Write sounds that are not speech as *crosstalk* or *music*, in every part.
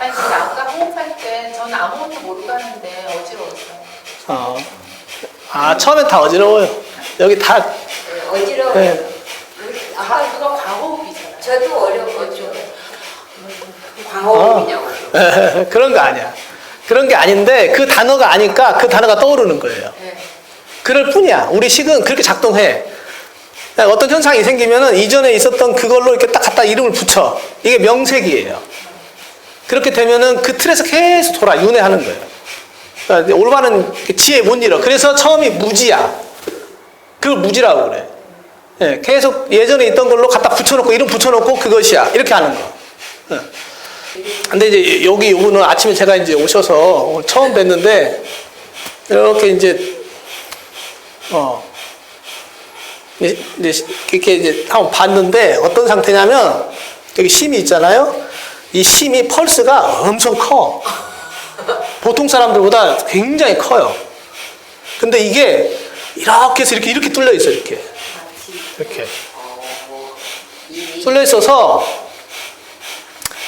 아, 아 호흡할 때 저는 아무것도 모르고 하는데 어지러웠어요. 어. 아, 처음엔 다 어지러워요. 여기 다, 어지러워. 네. 네. 아 이거 과호흡이잖아요. 저도 어려웠죠. 음. 광호흡이냐고. 아. *laughs* 그런 거 아니야. 그런 게 아닌데 그 단어가 아니까 그 단어가 떠오르는 거예요. 네. 그럴 뿐이야. 우리 식은 그렇게 작동해. 어떤 현상이 생기면은 이전에 있었던 그걸로 이렇게 딱 갖다 이름을 붙여. 이게 명색이에요. 그렇게 되면은 그 틀에서 계속 돌아, 윤회하는 거예요. 그러니까 올바른 지혜 못 잃어. 그래서 처음이 무지야. 그걸 무지라고 그래. 예, 계속 예전에 있던 걸로 갖다 붙여놓고, 이름 붙여놓고 그것이야. 이렇게 하는 거. 예. 근데 이제 여기 오늘 아침에 제가 이제 오셔서 처음 뵀는데, 이렇게 이제, 어, 이제 이렇게 이제 한번 봤는데 어떤 상태냐면 여기 심이 있잖아요. 이 심이 펄스가 엄청 커. 보통 사람들보다 굉장히 커요. 근데 이게 이렇게 해서 이렇게 이렇게 뚫려 있어 이렇게 이렇게 뚫려 있어서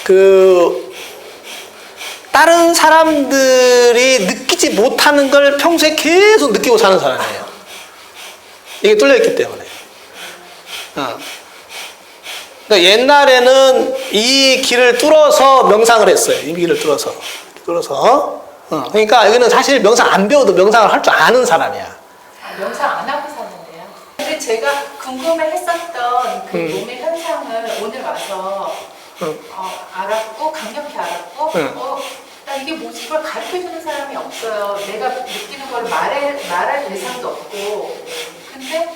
그 다른 사람들이 느끼지 못하는 걸 평소에 계속 느끼고 사는 사람이에요. 이게 뚫려 있기 때문에. 어. 그러니까 옛날에는 이 길을 뚫어서 명상을 했어요. 이 길을 뚫어서. 뚫어서. 어. 그러니까 여기는 사실 명상 안 배워도 명상을 할 줄 아는 사람이야. 아, 명상 안 하고 사는데요. 근데 제가 궁금해 했었던 그 음. 몸의 현상을 오늘 와서 응. 어, 알았고 강력히 알았고 응. 어, 나 이게 뭐지 이걸 가르쳐 주는 사람이 없어요. 내가 느끼는 걸 말해, 말할 대상도 없고 근데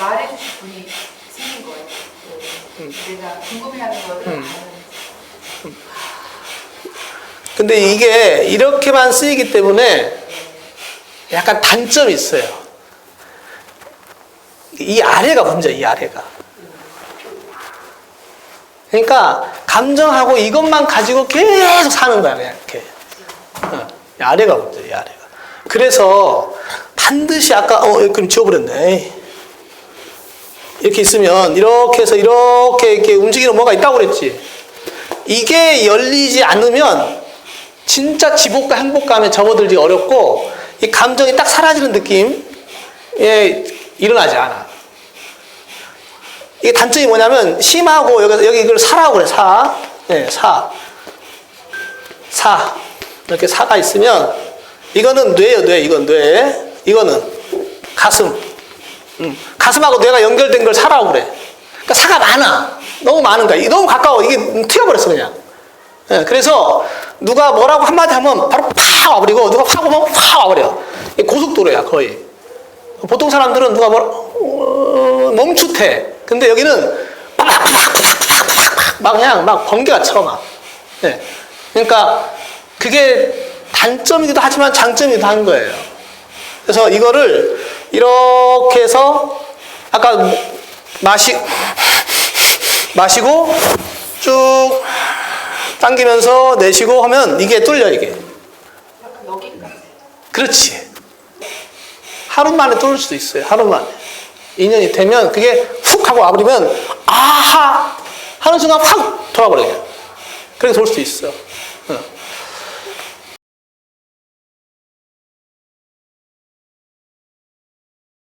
말해주실 분이 생긴 거예요. 내가 궁금해하는 거를 응. 아는 근데 이게 이렇게만 쓰이기 때문에 약간 단점이 있어요. 이 아래가 문제야, 이 아래가. 그러니까 감정하고 이것만 가지고 계속 사는 거야, 그냥 이렇게. 어, 이 아래가 문제야, 이 아래가. 그래서 반드시 아까, 어, 그럼 지워버렸네. 에이. 이렇게 있으면 이렇게 해서 이렇게 이렇게 움직이는 뭐가 있다고 그랬지. 이게 열리지 않으면 진짜 지복과 행복감에 접어들기 어렵고 이 감정이 딱 사라지는 느낌에 일어나지 않아. 이게 단점이 뭐냐면 심하고 여기 여기 이걸 사라고 그래 사. 네, 사. 사. 이렇게 사가 있으면 이거는 뇌예요, 뇌. 이건 뇌. 이거는 가슴. 음, 가슴하고 뇌가 연결된 걸 사라고 그래. 그러니까 사가 많아. 너무 많은 거야. 너무 가까워. 이게 튀어버렸어, 그냥. 예, 그래서 누가 뭐라고 한마디 하면 바로 팍 와버리고 누가 팍 오면 팍 와버려. 고속도로야, 거의. 보통 사람들은 누가 뭐라, 어, 멈칫해. 근데 여기는 팍팍팍팍팍팍 막 그냥 막 번개가 쳐 막. 예. 그러니까 그게 단점이기도 하지만 장점이기도 한 거예요. 그래서 이거를 이렇게 해서 아까 마시 마시고 쭉 당기면서 내쉬고 하면 이게 뚫려 이게. 그렇지. 하루 만에 뚫을 수도 있어요. 하루 만에. 인연이 되면 그게 훅 하고 와버리면 아하 하는 순간 확 돌아버려요. 그렇게 돌 수도 있어.